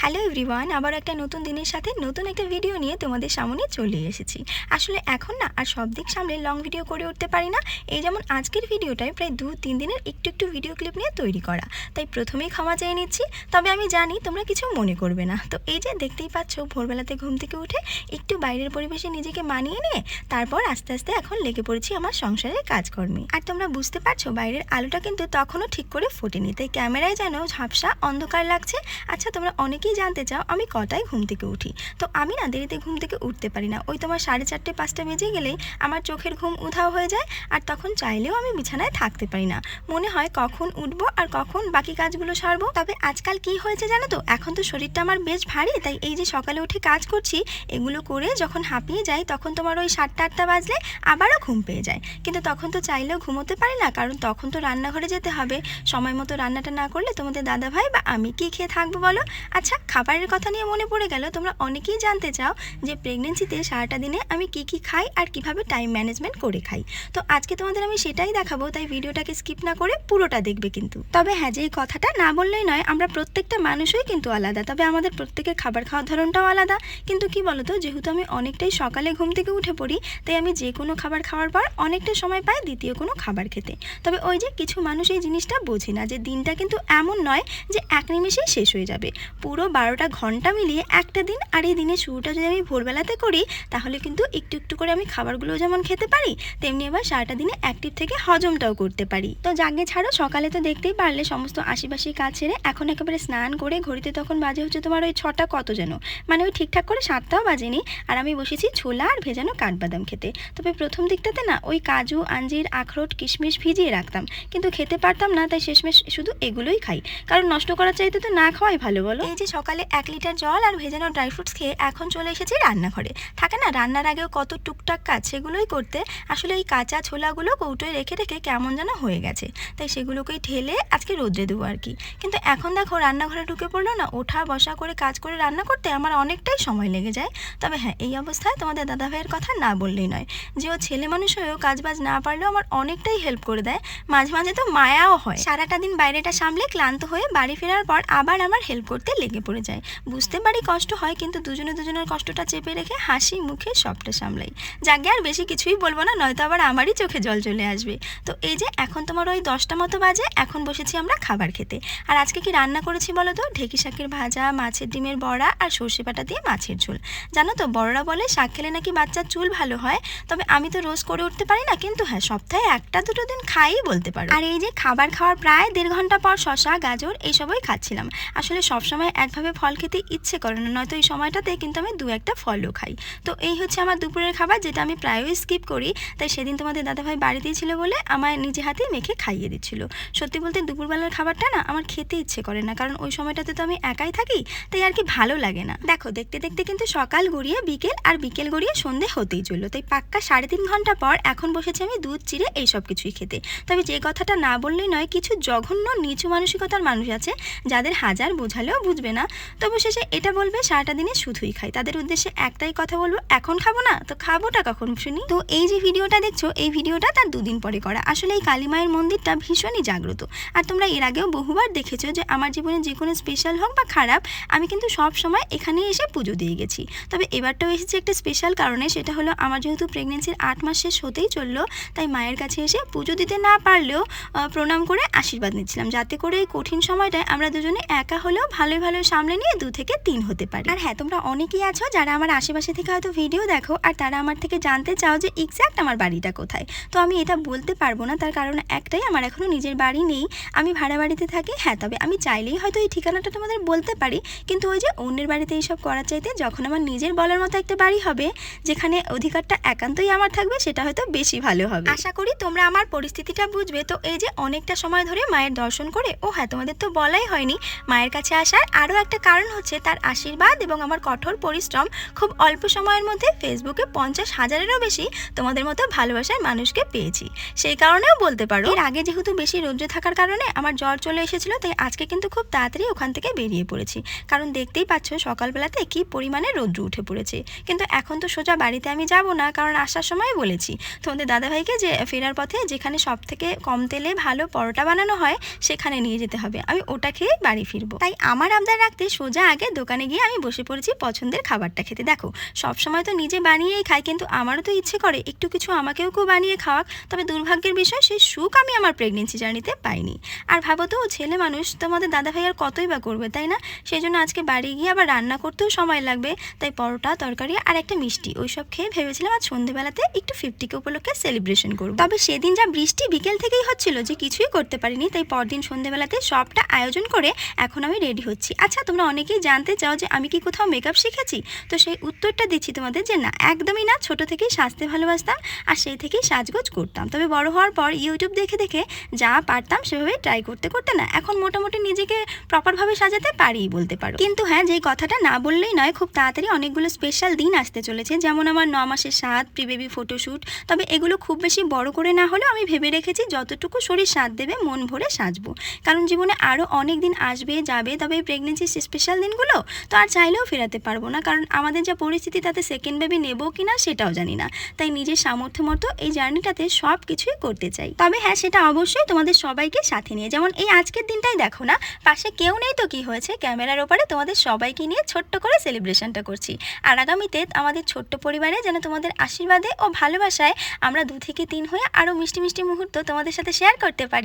Hello everyone আবার একটা নতুন দিনের সাথে নতুন একটা ভিডিও নিয়ে তোমাদের সামনে চলে এসেছি। আসলে এখন না আর সব দিক সামলে লং ভিডিও করে উঠতে পারি না। এই যেমন আজকের ভিডিওটায় প্রায় দু তিন দিনের একটু একটু ভিডিও ক্লিপ নিয়ে তৈরি করা। তাই প্রথমেই ক্ষমা চেয়ে নিচ্ছি, তবে আমি জানি তোমরা কিছু মনে করবে না। তো এই যে দেখতেই পাচ্ছ, ভোরবেলাতে ঘুম থেকে উঠে একটু বাইরের পরিবেশে নিজেকে মানিয়ে নিয়ে তারপর আস্তে আস্তে এখন লেগে পড়েছি আমার সংসারের কাজকর্মে। আর তোমরা বুঝতে পারছ, বাইরের আলোটা কিন্তু তখনও ঠিক করে ফোটেনি। তাই ক্যামেরায় যেন ঝাপসা অন্ধকার লাগছে। আচ্ছা তোমরা অনেকেই জানতে চাও, আমি কটায় ঘুম থেকে উঠি? তো আমি না দেরিতে ঘুম থেকে উঠতে পারি না। ওই তোমার সাড়ে চারটে, পাঁচটা বেজে গেলেই আমার চোখের ঘুম উধাও হয়ে যায় আর তখন চাইলেও আমি বিছানায় থাকতে পারি না। মনে হয় কখন উঠবো আর কখন বাকি কাজগুলো সারবো। তবে আজকাল কি হয়েছে জানো তো? এখন তো শরীরটা আমার বেশ ভারী, তাই এই যে সকালে উঠে কাজ করছি, এগুলো করে যখন হাঁপিয়ে যাই তখন তোমার ওই সাতটা, আটটা বাজলে আবারও ঘুম পেয়ে যায়। কিন্তু তখন তো চাইলেও ঘুমোতে পারি না, কারণ তখন তো রান্নাঘরে যেতে হবে। সময় মতো রান্নাটা না করলে তোমাদের দাদা ভাই বা আমি কি খেয়ে থাকব বলো? আচ্ছা খাবারের কথা নিয়ে মনে পড়ে গেল। তোমরা অনেকেই জানতে চাও যে প্রেগনেন্সিতে সারাটা দিনে আমি কি কি খাই আর কীভাবে টাইম ম্যানেজমেন্ট করে খাই। তো আজকে তোমাদের আমি সেটাই দেখাবো, তাই ভিডিওটাকে স্কিপ না করে পুরোটা দেখবে কিন্তু। তবে হ্যাঁ যে এই কথাটা না বললেই নয়, আমরা প্রত্যেকটা মানুষই কিন্তু আলাদা। তবে আমাদের প্রত্যেকের খাবার খাওয়ার ধরনটাও আলাদা। কিন্তু কি বলতো, যেহেতু আমি অনেকটাই সকালে ঘুম থেকে উঠে পড়ি, তাই আমি যে কোনো খাবার খাওয়ার পর অনেকটা সময় পাই দ্বিতীয় কোনো খাবার খেতে। তবে ওই যে কিছু মানুষ এই জিনিসটা বোঝে না যে দিনটা কিন্তু এমন নয় যে এক নিমেষেই শেষ হয়ে যাবে। পুরো বারোটা ঘণ্টা মিলিয়ে একটা দিন আর এই দিনের শুরুটা যদি আমি ভোরবেলাতে করি, তাহলে কিন্তু একটু একটু করে আমি খাবারগুলো যেমন খেতে পারি, তেমনি আবার সারাটা দিনে অ্যাক্টিভ থেকে হজমটাও করতে পারি। তো জাগে ছাড়ো, সকালে তো দেখতেই পারলে সমস্ত আশিপাশি কাজ ছেড়ে এখন একেবারে স্নান করে ঘড়িতে তখন বাজে হচ্ছে তোমার ওই ছটা কত যেন। মানে ওই ঠিকঠাক করে সাতটাও বাজেনি আর আমি বসেছি ছোলা আর ভেজানো কাঠবাদাম খেতে। তবে প্রথম দিকটাতে না ওই কাজু, আঞ্জির, আখরোট, কিশমিশ ভিজিয়ে রাখতাম। কিন্তু খেতে পারতাম না, তাই শেষমেশ শুধু এগুলোই খাই। কারণ নষ্ট করার চাইতে তো না খাওয়াই ভালো, বলো? এই যে সকালে এক লিটার জল আর ভেজানো ড্রাই ফ্রুটস খেয়ে এখন চলে এসেছি রান্নাঘরে। থাকে না, রান্নার আগেও কত টুকটাক কাজ সেগুলোই করতে। আসলে এই কাঁচা ছোলাগুলো কৌটোয় রেখে রেখে কেমন যেন হয়ে গেছে। তাই সেগুলোকেই ঠেলে আজকে রোদ্রে দেবো আর কি। কিন্তু এখন দেখো, রান্নাঘরে ঢুকে পড়ল না, ওঠা বসা করে কাজ করে রান্না করতে আমার অনেকটাই সময় লেগে যায়। তবে হ্যাঁ এই অবস্থায় তোমাদের দাদা ভাইয়ের কথা না বললেই নয়। যে ও ছেলে মানুষ হয়েও কাজ বাজ না পারলেও আমার অনেকটাই হেল্প করে দেয়। মাঝে মাঝে তো মায়াও হয়। সারাটা দিন বাইরেটা সামলে ক্লান্ত হয়ে বাড়ি ফেরার পর আবার আমার হেল্প করতে লেগে পড়ে যায়। বুঝতে পারি কষ্ট হয়, কিন্তু দুজনে দুজনের কষ্টটা চেপে রেখে হাসি মুখে সবটা সামলাই। যাকে আর বেশি কিছুই বলব না, নয়তো আবার আমারই চোখে জল চলে আসবে। তো এই যে এখন তোমার ওই দশটা মতো বাজে, এখন বসেছি আমরা খাবার খেতে। আর আজকে কি রান্না করেছি বলো তো? ঢেকি শাকের ভাজা, মাছের ডিমের বড়া আর সর্ষে পাটা দিয়ে মাছের ঝোল। জানো তো, বড়রা বলে শাক খেলে নাকি বাচ্চার চুল ভালো হয়? তবে আমি তো রোজ করে উঠতে পারি না, কিন্তু হ্যাঁ সপ্তাহে একটা দুটো দিন খাই বলতে পারো। আর এই যে খাবার খাওয়ার প্রায় দেড় ঘণ্টা পর শশা গাজর এইসবই খাচ্ছিলাম। আসলে সবসময় একভাবে ফল খেতে ইচ্ছে করে না, নয়তো এই সময়টাতে কিন্তু আমি দু একটা ফলও খাই। তো এই হচ্ছে আমার দুপুরের খাবার যেটা আমি প্রায়ই স্কিপ করি। তাই সেদিন তোমাদের দাদাভাই বাড়িতেই ছিল বলে আমার নিজে হাতেই মেখে খাইয়ে দিচ্ছিল। সত্যি বলতে দুপুরবেলার খাবারটা না আমার খেতে ইচ্ছে করে না, কারণ ওই সময়টাতে তো আমি একাই থাকি, তাই আর কি ভালো লাগে না। দেখো, দেখতে দেখতে কিন্তু সকাল গড়িয়ে বিকেল আর বিকেল গড়িয়ে সন্ধে হতেই চলল। তাই পাক্কা সাড়ে তিন ঘণ্টা পর এখন বসেছি আমি দুধ, চিড়ে এই সব কিছুই খেতে। তবে যে কথাটা না বললেই নয়, কিছু জঘন্য, নিচু মানসিকতার মানুষ আছে যাদের হাজার বোঝালেও বুঝবে না। তবু শেষে এটা বলবে, সারাটা দিনে শুধুই খাই। তাদের উদ্দেশ্যে একটাই কথা বলব, এখন খাব না? তো খাবোটা কখন, শুনি? তো এই যে ভিডিওটা দেখছ, এই ভিডিওটা তার দুদিন পরে করা। আসলে এই কালীমায়ের মন্দিরটা ভীষণই জাগ্রত। আর তোমরা এর আগেও বহুবার দেখেছ যে আমার জীবনে যে কোনো স্পেশাল হোক বা খারাপ, আমি কিন্তু সব সময় এখানে এসে পুজো দিয়ে গেছি। তবে এবারটাও এসেছে একটা স্পেশাল কারণে, সেটা হলো আমার যেহেতু প্রেগনেন্সির আট মাস শেষ হতেই চলল, তাই মায়ের কাছে এসে পুজো দিতে না পারলেও প্রণাম করে আশীর্বাদ নিচ্ছিলাম। যাতে করে এই কঠিন সময়টায় আমরা দুজনে একা হলেও ভালোই ভালো সামলে নিয়ে দু থেকে তিন হতে পারি। আর হ্যাঁ তোমরা অনেকেই আছো যারা আমার আশেপাশে থেকে হয়তো ভিডিও দেখো আর তারা আমার থেকে জানতে চাও যে এক্স্যাক্ট আমার বাড়িটা কোথায়। তো আমি এটা বলতে পারব না, তার কারণ একটাই, আমার এখনও নিজের বাড়ি নেই। আমি ভাড়া বাড়িতে থাকি হ্যাঁ তবে আমি চাইলেই হয়তো এই ঠিকানাটা তোমাদের বলতে পারি। কিন্তু ওই যে অন্যের বাড়িতে এইসব করার চাইতে যখন আমার নিজের বলার মতো একটা বাড়ি হবে, যেখানে অধিকারটা একান্তই আমার থাকবে, সেটা হয়তো বেশি ভালো হবে। আশা করি তোমরা আমার পরিস্থিতিটা বুঝবে। তো এই যে অনেকটা সময় ধরে মায়ের দর্শন করে, ও হ্যাঁ তোমাদের তো বলাই হয়নি, মায়ের কাছে আসার আরও একটা কারণ হচ্ছে তার আশীর্বাদ এবং আমার কঠোর পরিশ্রম খুব অল্প সময়ের মধ্যে ফেসবুকে পঞ্চাশ হাজারেরও বেশি তোমাদের মতো ভালোবাসার মানুষকে পেয়েছি। সেই কারণেও বলতে পারো। এর আগে যেহেতু বেশি রৌদ্রে থাকার কারণে আমার জ্বর চলে এসেছিল, তাই আজকে কিন্তু খুব তাড়াতাড়ি ওখান থেকে বেরিয়ে পড়েছি। কারণ দেখতেই পাচ্ছ সকালবেলাতে কি পরিমাণে রৌদ্র উঠে পড়েছে। কিন্তু এখন তো সোজা বাড়িতে আমি যাব না, কারণ আসার সময় বলেছি। তোমাদের দাদাভাইকে যে ফেরার পথে যেখানে সব থেকে কম তেলে ভালো পরোটা বানানো হয়, সেখানে নিয়ে যেতে হবে। আমি ওটা খেয়ে বাড়ি ফিরবো। তাই আমার আবদার রাখতে সোজা আগে দোকানে গিয়ে আমি বসে পড়েছি পছন্দের খাবারটা খেতে। দেখো, সবসময় তো নিজে বানিয়েই খাই, কিন্তু আমারও তো ইচ্ছে করে একটু কিছু আমাকেও কেউ বানিয়ে খাওয়াক। তবে দুর্ভাগ্যের বিষয়, সেই সুখ আমি আমার প্রেগনেন্সি জার্নিতে পাইনি। আর ভাবো তো, ছেলে মানুষ তোমাদের দাদা ভাই আর কতই বা করবে, তাই না? সেই জন্য আজকে বাড়ি গিয়ে আবার রান্না করতেও সময় লাগবে। তাই পরোটা, তরকারি আর একটা মিষ্টি, ওইসব খেয়ে ভেবেছিলাম আজ সন্ধেবেলাতে একটু ফিফটিকে উপলক্ষে সেলিব্রেশন করব। তবে সেদিন যা বৃষ্টি বিকেল থেকেই হচ্ছিল যে কিছুই করতে পারিনি, তাই পরদিন সন্ধেবেলাতে সবটা আয়োজন করে এখন আমি রেডি হচ্ছি। আচ্ছা তোমরা অনেকেই জানতে চাও যে আমি কি কোথাও মেকআপ শিখেছি? তো সেই উত্তরটা দিচ্ছি তোমাদের যে না, একদমই না, ছোট থেকেই সাজতে ভালোবাসতাম আর সেই থেকেই সাজগোজ করতাম। তবে বড় হওয়ার পর ইউটিউব দেখে দেখে যা পারতাম সেভাবে ট্রাই করতে করতে না, এখন মোটামুটি নিজেকে প্রপারভাবে সাজাতে পারিই বলতে পারো। কিন্তু হ্যাঁ যেই কথাটা না বললেই নয়, খুব তাড়াতাড়ি অনেকগুলো স্পেশাল দিন আসতে চলেছে। যেমন আমার ন মাসের সাত প্রি বেবি ফটোশ্যুট তবে এগুলো খুব বেশি বড় করে না হলেও আমি ভেবে রেখেছি যতটুকু শরীর সাথ দেবে, মন ভরে সাজবো। কারণ জীবনে আরও অনেক দিন আসবে, যাবে, তবে এই প্রেগনেন্সির স্পেশাল দিনগুলো? তো আর চাইলেও ফেরাতে পারব না। কারণ আমাদের যা পরিস্থিতি, তাতে সেকেন্ড বেবি নেব কি না সেটাও জানি না। তাই নিজের সামর্থ্য মতো এই জার্নিটাতে সব কিছুই করতে চাই। তবে হ্যাঁ সেটা অবশ্যই তোমাদের সবাইকে সাথে নিয়ে। যেমন এই আজকের দিনটাই দেখো না, পাশে কেউ নেই তো কি হয়েছে? ক্যামেরার ওপারে তোমাদের সবাইকে নিয়ে ছোট্ট করে সেলিব্রেশনটা করছি। আর আগামীতে আমাদের ছোট্ট পরিবারে যেন তোমাদের আশীর্বাদে ও ভালোবাসায় আমরা দু থেকে তিন হয়ে আরও মিষ্টি মিষ্টি মুহূর্ত তোমাদের সাথে শেয়ার করতে পারি।